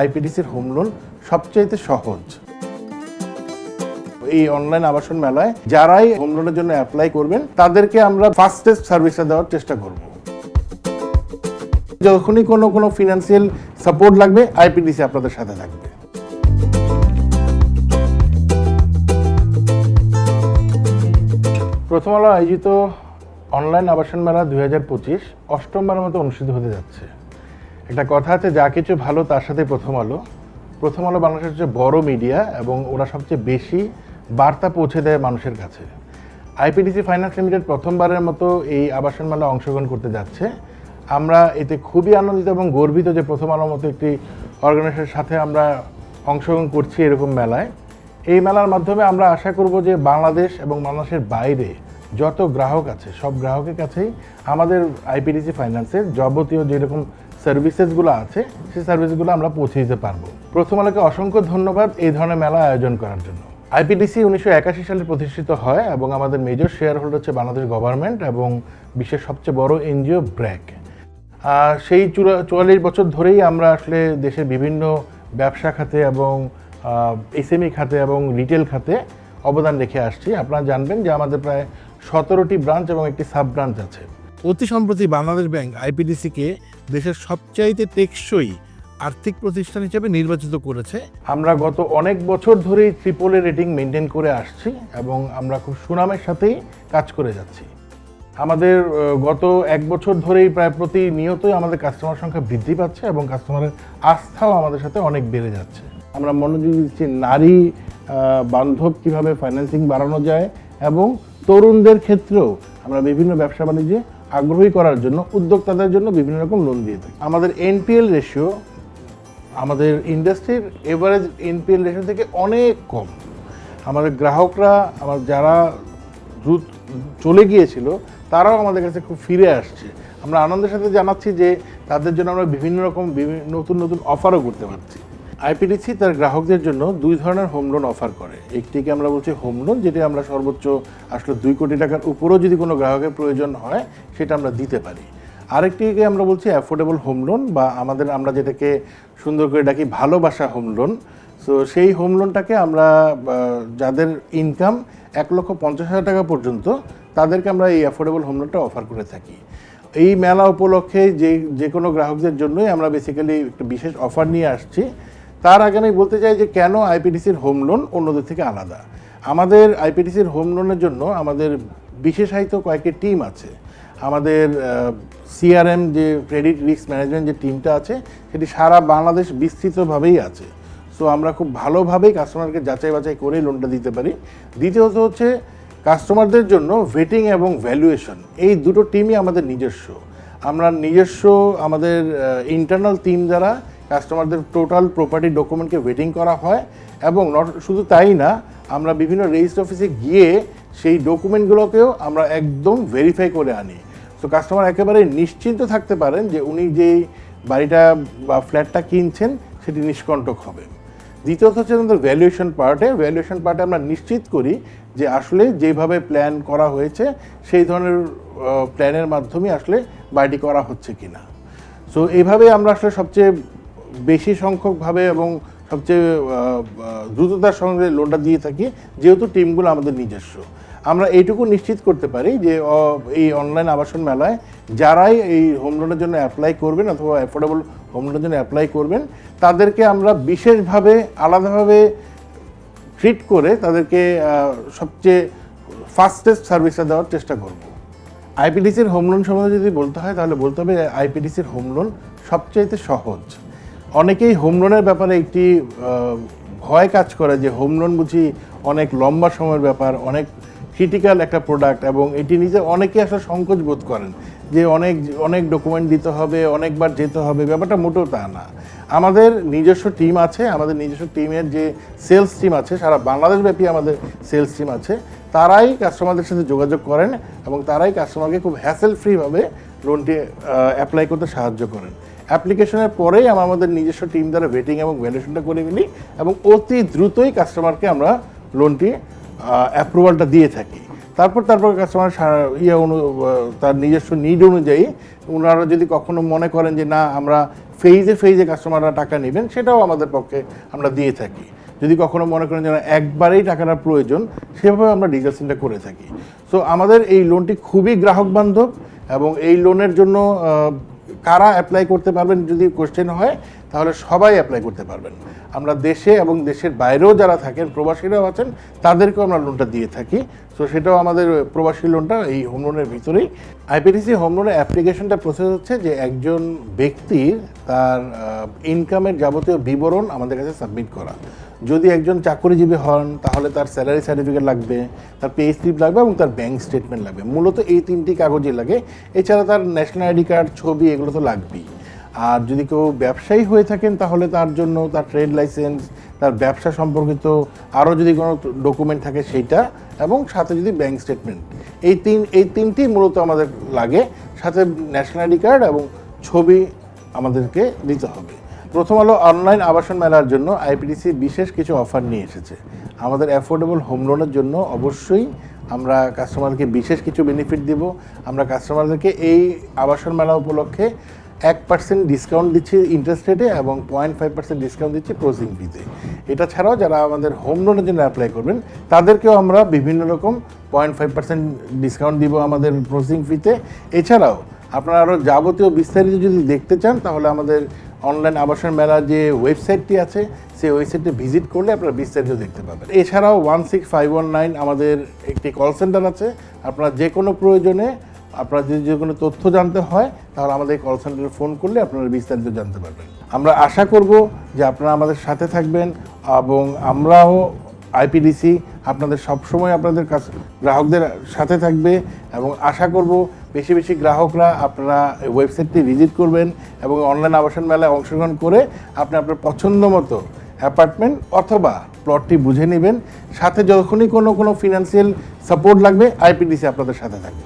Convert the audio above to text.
আইপিডিসির home loan সবচাইতে সহজ। এই অনলাইন আবাসন মেলায় যারাই হোম লোনের জন্য অ্যাপ্লাই করবেন, তাদেরকে আমরা ফাস্টেস্ট সার্ভিসটা দেওয়ার চেষ্টা করব। যখনই কোনো কোনো ফিনান্সিয়াল সাপোর্ট লাগবে, আইপিডিসি আপনাদের সাথে থাকবে। প্রথম আলো আয়োজিত অনলাইন আবাসন মেলা দুই হাজার পঁচিশ অষ্টমবারের মতো অনুষ্ঠিত হতে যাচ্ছে। একটা কথা আছে, যা কিছু ভালো তার সাথে প্রথম আলো। প্রথম আলো বাংলাদেশের সবচেয়ে বড় মিডিয়া এবং ওরা সবচেয়ে বেশি বার্তা পৌঁছে দেয় মানুষের কাছে। আইপিডিসি ফাইন্যান্স লিমিটেড প্রথমবারের মতো এই আবাসন মেলা অংশগ্রহণ করতে যাচ্ছে। আমরা এতে খুবই আনন্দিত এবং গর্বিত যে প্রথম আলোর মতো একটি অর্গানাইজেশনের সাথে আমরা অংশগ্রহণ করছি এরকম মেলায়। এই মেলার মাধ্যমে আমরা আশা করব যে বাংলাদেশ এবং বাংলাদেশের বাইরে যত গ্রাহক আছে, সব গ্রাহকের কাছেই আমাদের আইপিডিসি ফাইন্যান্সের যাবতীয় যেরকম সার্ভিসেসগুলো আছে, সেই সার্ভিসগুলো আমরা পৌঁছে দিতে পারব। প্রথম আলোকে অসংখ্য ধন্যবাদ এই ধরনের মেলা আয়োজন করার জন্য। আইপিডিসি উনিশশো একাশি সালে প্রতিষ্ঠিত হয় এবং আমাদের মেজর শেয়ার হোল্ডার হচ্ছে বাংলাদেশ গভর্নমেন্ট এবং বিশ্বের সবচেয়ে বড় এনজিও ব্র্যাক। সেই চুয়াল্লিশ বছর ধরেই আমরা আসলে দেশের বিভিন্ন ব্যবসা খাতে এবং এসএমই খাতে এবং রিটেল খাতে অবদান রেখে আসছি। আপনারা জানবেন যে আমাদের প্রায় সতেরোটি ব্রাঞ্চ এবং একটি সাব ব্রাঞ্চ আছে। অতি সম্প্রতি বাংলাদেশ ব্যাংক আইপিডিসিকে দেশের সবচাইতে টেকসই আর্থিক প্রতিষ্ঠান হিসেবে নির্বাচিত করেছে। আমরা গত অনেক বছর ধরেই ট্রিপলে রেটিং মেনটেন করে আসছি এবং আমরা খুব সুনামের সাথেই কাজ করে যাচ্ছি। আমাদের গত এক বছর ধরেই প্রায় প্রতিনিয়তই আমাদের কাস্টমার সংখ্যা বৃদ্ধি পাচ্ছে এবং কাস্টমারের আস্থাও আমাদের সাথে অনেক বেড়ে যাচ্ছে। আমরা মনোযোগ দিচ্ছি নারী বান্ধব কীভাবে ফাইন্যান্সিং বাড়ানো যায় এবং তরুণদের ক্ষেত্রেও আমরা বিভিন্ন ব্যবসা বাণিজ্যে আগ্রহী করার জন্য, উদ্যোক্তাদের জন্য বিভিন্ন রকম লোন দিয়ে থাকি। আমাদের এনপিএল রেশিও আমাদের ইন্ডাস্ট্রির এভারেজ এনপিএল রেশিও থেকে অনেক কম। আমাদের গ্রাহকরা, আমার যারা দ্রুত চলে গিয়েছিল, তারাও আমাদের কাছে খুব ফিরে আসছে। আমরা আনন্দের সাথে জানাচ্ছি যে তাদের জন্য আমরা বিভিন্ন রকম বিভিন্ন নতুন নতুন অফারও করতে পারছি। আইপিডিসি তার গ্রাহকদের জন্য দুই ধরনের হোম লোন অফার করে। একটিকে আমরা বলছি হোম লোন যেটি আমরা সর্বোচ্চ আসলে দুই কোটি টাকার উপরেও যদি কোনো গ্রাহকের প্রয়োজন হয়, সেটা আমরা দিতে পারি। আরেকটিকে আমরা বলছি অ্যাফোর্ডেবল হোম লোন বা আমাদের, আমরা যেটাকে সুন্দর করে ডাকি ভালোবাসা হোম লোন সো সেই হোম লোনটাকে আমরা যাদের ইনকাম এক লক্ষ পঞ্চাশ হাজার টাকা পর্যন্ত, তাদেরকে আমরা এই অ্যাফোর্ডেবল হোম লোনটা অফার করে থাকি। এই মেলা উপলক্ষে যে যে কোনো গ্রাহকদের জন্যই আমরা বেসিক্যালি একটা বিশেষ অফার নিয়ে আসছি। তার আগে আমি বলতে চাই যে কেন আইপিডিসির হোম লোন অন্যদের থেকে আলাদা? আমাদের আইপিডিসির হোম লোনের জন্য আমাদের বিশেষায়িত কয়েকটি টিম আছে। আমাদের সিআরএম যে ক্রেডিট রিস্ক ম্যানেজমেন্ট যে টিমটা আছে, সেটি সারা বাংলাদেশ বিস্তৃতভাবেই আছে। সো আমরা খুব ভালোভাবেই কাস্টমারকে যাচাই বাছাই করেই লোনটা দিতে পারি। দ্বিতীয়ত হচ্ছে কাস্টমারদের জন্য ভেটিং এবং ভ্যালুয়েশন এই দুটো টিমই আমাদের নিজস্ব। আমরা নিজস্ব আমাদের ইন্টারনাল টিম দ্বারা কাস্টমারদের টোটাল প্রপার্টি ডকুমেন্টকে ওয়েটিং করা হয় এবং নট শুধু তাই না, আমরা বিভিন্ন রেজিস্ট্রি অফিসে গিয়ে সেই ডকুমেন্টগুলোকেও আমরা একদম ভেরিফাই করে আনি। তো কাস্টমার একেবারে নিশ্চিন্ত থাকতে পারেন যে উনি যেই বাড়িটা বা ফ্ল্যাটটা কিনছেন, সেটি নিষ্কণ্টক হবে। দ্বিতীয়ত হচ্ছে আমাদের ভ্যালুয়েশন পার্টে ভ্যালুয়েশন পার্টে আমরা নিশ্চিত করি যে আসলে যেভাবে প্ল্যান করা হয়েছে, সেই ধরনের প্ল্যানের মাধ্যমে আসলে বাড়িটি করা হচ্ছে কিনা। সো এইভাবে আমরা আসলে সবচেয়ে বেশি সংখ্যকভাবে এবং সবচেয়ে দ্রুততার সঙ্গে লোনটা দিয়ে থাকি, যেহেতু টিমগুলো আমাদের নিজস্ব। আমরা এইটুকু নিশ্চিত করতে পারি যে এই অনলাইন আবাসন মেলায় যারাই এই হোম লোনের জন্য অ্যাপ্লাই করবেন অথবা অ্যাফোর্ডেবল হোম লোনের জন্য অ্যাপ্লাই করবেন, তাদেরকে আমরা বিশেষভাবে আলাদাভাবে ট্রিট করে তাদেরকে সবচেয়ে ফাস্টেস্ট সার্ভিসটা দেওয়ার চেষ্টা করব। আইপিডিসির হোম লোন সম্বন্ধে যদি বলতে হয়, তাহলে বলতে হবে আইপিডিসির হোম লোন সবচাইতে সহজ। অনেকেই হোম লোনের ব্যাপারে একটি ভয় কাজ করে যে হোম লোন বুঝি অনেক লম্বা সময়ের ব্যাপার, অনেক ক্রিটিক্যাল একটা প্রোডাক্ট এবং এটি নিজে অনেকে আসলে সংকোচ বোধ করেন যে অনেক অনেক ডকুমেন্ট দিতে হবে, অনেকবার যেতে হবে, ব্যাপারটা মোটেও তা না। আমাদের নিজস্ব টিম আছে, আমাদের নিজস্ব টিমের যে সেলস টিম আছে, সারা বাংলাদেশ ব্যাপী আমাদের সেলস টিম আছে, তারাই কাস্টমারদের সাথে যোগাযোগ করেন এবং তারাই কাস্টমারকে খুব হ্যাসেল ফ্রিভাবে লোনটি অ্যাপ্লাই করতে সাহায্য করেন। অ্যাপ্লিকেশনের পরেই আমরা আমাদের নিজস্ব টিম দ্বারা ভেটিং এবং ভ্যালুয়েশনটা করে ফেলি এবং অতি দ্রুতই কাস্টমারকে আমরা লোনটি অ্যাপ্রুভালটা দিয়ে থাকি। তারপর তারপর কাস্টমার ইয়ে অনু তার নিজস্ব নিড অনুযায়ী ওনারা যদি কখনো মনে করেন যে না, আমরা ফেজে ফেজে কাস্টমাররা টাকা নেবেন, সেটাও আমাদের পক্ষে আমরা দিয়ে থাকি। যদি কখনো মনে করেন যে একবারেই টাকাটা প্রয়োজন, সেভাবে আমরা ডিজাসিনটা করে থাকি। সো আমাদের এই লোনটি খুবই গ্রাহক বান্ধব এবং এই লোনের জন্য কারা অ্যাপ্লাই করতে পারবেন যদি কোশ্চেন হয়, তাহলে সবাই অ্যাপ্লাই করতে পারবেন। আমরা দেশে এবং দেশের বাইরেও যারা থাকেন, প্রবাসীরাও আছেন, তাদেরকেও আমরা লোনটা দিয়ে থাকি। সো সেটাও আমাদের প্রবাসী লোনটা এই হোম লোনের ভিতরেই। আইপিডিসি হোম লোনের অ্যাপ্লিকেশনটা প্রসেস হচ্ছে যে একজন ব্যক্তির তার ইনকামের যাবতীয় বিবরণ আমাদের কাছে সাবমিট করা। যদি একজন চাকরিজীবী হন, তাহলে তার স্যালারি সার্টিফিকেট লাগবে, তার পে স্লিপ লাগবে এবং তার ব্যাংক স্টেটমেন্ট লাগবে। মূলত এই তিনটি কাগজই লাগে। এছাড়া তার ন্যাশনাল আইডি কার্ড ছবি, এগুলো তো লাগবেই। আর যদি কেউ ব্যবসায়ী হয়ে থাকেন, তাহলে তার জন্য তার ট্রেড লাইসেন্স তার ব্যবসা সম্পর্কিত আরও যদি কোনো ডকুমেন্ট থাকে সেইটা, এবং সাথে যদি ব্যাংক স্টেটমেন্ট এই তিন, এই তিনটি মূলত আমাদের লাগে। সাথে ন্যাশনাল আইডি কার্ড এবং ছবি আমাদেরকে দিতে হবে। প্রথম আলো অনলাইন আবাসন মেলার জন্য আইপিডিসি বিশেষ কিছু অফার নিয়ে এসেছে। আমাদের অ্যাফোর্ডেবল হোম লোনের জন্য অবশ্যই আমরা কাস্টমারকে বিশেষ কিছু বেনিফিট দিব। আমরা কাস্টমারদেরকে এই আবাসন মেলা উপলক্ষে এক পার্সেন্ট ডিসকাউন্ট দিচ্ছি ইন্টারেস্ট রেটে এবং পয়েন্ট ফাইভ পার্সেন্ট ডিসকাউন্ট দিচ্ছি প্রসিং ফিতে এটা ছাড়াও যারা আমাদের হোম লোনের জন্য অ্যাপ্লাই করবেন, তাদেরকেও আমরা বিভিন্ন রকম পয়েন্ট ফাইভ পার্সেন্ট ডিসকাউন্ট দিব আমাদের প্রসিং ফিতে এছাড়াও আপনারা আরও যাবতীয় বিস্তারিত যদি দেখতে চান, তাহলে আমাদের অনলাইন আবাসন মেলার যে ওয়েবসাইটটি আছে, সেই ওয়েবসাইটে ভিজিট করলে আপনারা বিস্তারিত দেখতে পাবেন। এছাড়াও one six five one nine আমাদের একটি কল সেন্টার আছে। আপনারা যে কোনো প্রয়োজনে, আপনারা যদি যে কোনো তথ্য জানতে হয়, তাহলে আমাদের কল সেন্টারে ফোন করলে আপনারা বিস্তারিত জানতে পারবেন। আমরা আশা করব যে আপনারা আমাদের সাথে থাকবেন এবং আমরাও আইপিডিসি আপনাদের সবসময় আপনাদের কাছে, গ্রাহকদের সাথে থাকবে এবং আশা করব বেশি বেশি গ্রাহকরা আপনারা ওয়েবসাইটটি ভিজিট করবেন এবং অনলাইন আবাসন মেলায় অংশগ্রহণ করে আপনি আপনার পছন্দ মতো অ্যাপার্টমেন্ট অথবা প্লটটি বুঝে নেবেন। সাথে যখনই কোনো কোনো ফিনান্সিয়াল সাপোর্ট লাগবে আইপিডিসি আপনাদের সাথে থাকবে।